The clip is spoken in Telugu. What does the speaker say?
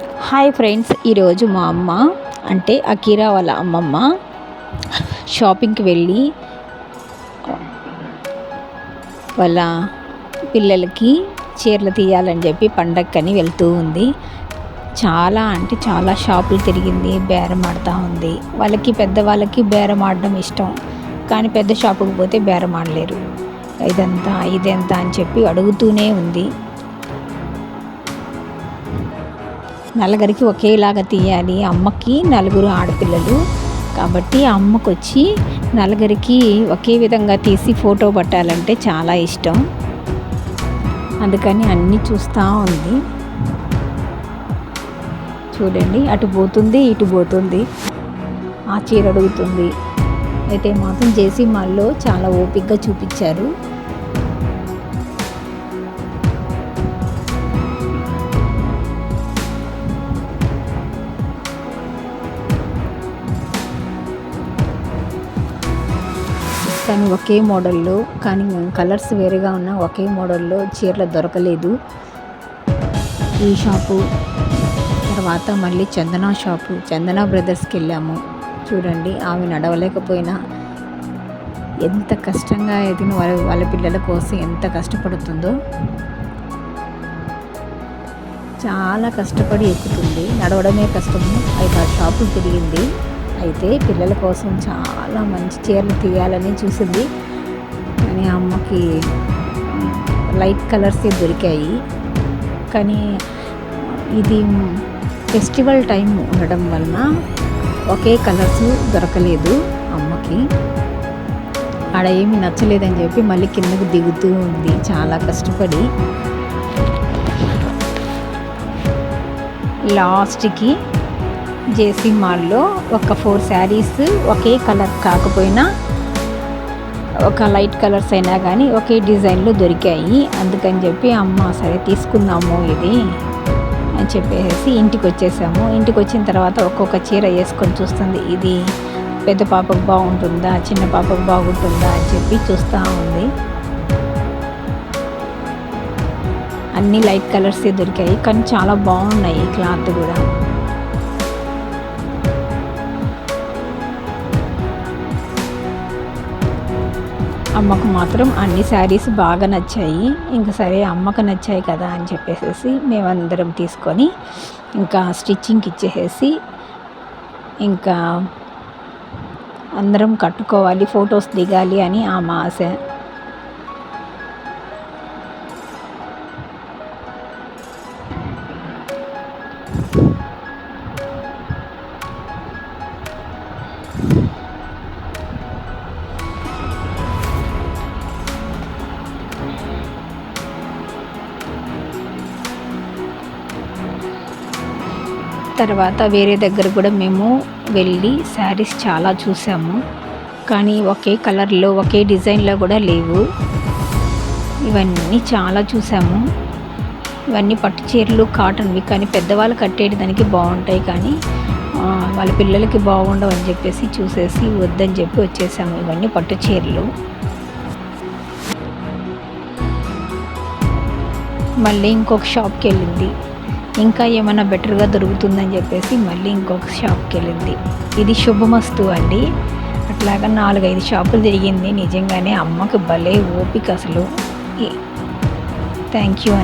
హాయ్ ఫ్రెండ్స్ ఈరోజు మా అమ్మ అంటే అకీరా వాళ్ళ అమ్మమ్మ షాపింగ్కి వెళ్ళి వాళ్ళ పిల్లలకి చీరలు తీయాలని చెప్పి పండక్కని వెళ్తూ ఉంది. చాలా అంటే చాలా షాపులు తిరిగింది బేరం ఆడుతూ ఉంది. వాళ్ళకి పెద్దవాళ్ళకి బేరం ఆడడం ఇష్టం. కానీ పెద్ద షాపుకి పోతే బేరం ఆడలేరు. ఇదంతా ఇదెంత అని చెప్పి అడుగుతూనే ఉంది. నలుగురికి ఒకేలాగా తీయాలి. అమ్మకి నలుగురు ఆడపిల్లలు. కాబట్టి అమ్మకు వచ్చి నలుగురికి ఒకే విధంగా తీసి ఫోటో పట్టాలంటే చాలా ఇష్టం. అందుకని అన్నీ చూస్తూ ఉంది. చూడండి అటు పోతుంది ఇటు పోతుంది. ఆ చీర అడుగుతుంది. అయితే మాత్రం జేసీ మాల్లో చాలా ఓపిక్గా చూపించారు. కానీ ఒకే మోడల్లో కానీ కలర్స్ వేరేగా ఉన్న ఒకే మోడల్లో చీరలు దొరకలేదు. ఈ షాపు తర్వాత మళ్ళీ చందన షాపు చందన బ్రదర్స్కి వెళ్ళాము. చూడండి ఆమె నడవలేకపోయినా ఎంత కష్టంగా ఎదిగిన వాళ్ళ వాళ్ళ పిల్లల కోసం ఎంత కష్టపడుతుందో. చాలా కష్టపడి ఎక్కుతుంది. నడవడమే కష్టము. ఐదారు షాపులు తిరిగింది. అయితే పిల్లల కోసం చాలా మంచి చీరలు తీయాలని చూసింది. కానీ అమ్మకి లైట్ కలర్స్ దొరికాయి. కానీ ఇది ఫెస్టివల్ టైం ఉండడం వలన ఒకే కలర్స్ దొరకలేదు అమ్మకి. ఆడ ఏమి నచ్చలేదని చెప్పి మళ్ళీ కిందకు దిగుతూ ఉంది. చాలా కష్టపడి లాస్ట్కి జేసీ మాల్లో ఒక ఫోర్ శారీస్ ఒకే కలర్ కాకపోయినా ఒక లైట్ కలర్స్ అయినా కానీ ఒకే డిజైన్లో దొరికాయి. అందుకని చెప్పి అమ్మ సరే తీసుకుందాము ఇది అని చెప్పేసి ఇంటికి వచ్చేసాము ఇంటికి వచ్చిన తర్వాత ఒక్కొక్క చీర వేసుకొని చూస్తుంది. ఇది పెద్ద పాపకు బాగుంటుందా? చిన్న పాపకు బాగుంటుందా? అని చెప్పి చూస్తూ ఉంది. అన్ని లైట్ కలర్సే దొరికాయి. కానీ చాలా బాగున్నాయి క్లాత్ కూడా. అమ్మకు మాత్రం అన్ని శారీస్ బాగా నచ్చాయి. ఇంకా సరే అమ్మకు నచ్చాయి కదా అని చెప్పేసి మేమందరం తీసుకొని ఇంకా స్టిచ్చింగ్కి ఇచ్చేసేసి ఇంకా అందరం కట్టుకోవాలి ఫొటోస్ దిగాలి అని ఆమె ఆశ. తర్వాత వేరే దగ్గర కూడా మేము వెళ్ళి శారీస్ చాలా చూసాము. కానీ ఒకే కలర్లో ఒకే డిజైన్లో కూడా లేవు. ఇవన్నీ చాలా చూసాము. ఇవన్నీ పట్టు చీరలు కాటన్వి కానీ పెద్దవాళ్ళు కట్టేటి దానికి బాగుంటాయి కానీ వాళ్ళ పిల్లలకి బాగుండవు అని చెప్పేసి చూసేసి వద్దని చెప్పి వచ్చేసాము ఇవన్నీ పట్టు చీరలు. మళ్ళీ ఇంకొక షాప్కి వెళ్ళింది. ఇంకా ఏమైనా బెటర్గా దొరుకుతుందని చెప్పేసి మళ్ళీ ఇంకొక షాప్కి వెళ్ళింది. ఇది శుభమస్తు అండి. అట్లాగా నాలుగైదు షాపులు తిరిగింది. నిజంగానే అమ్మకి భలే ఓపిక అసలు. Thank you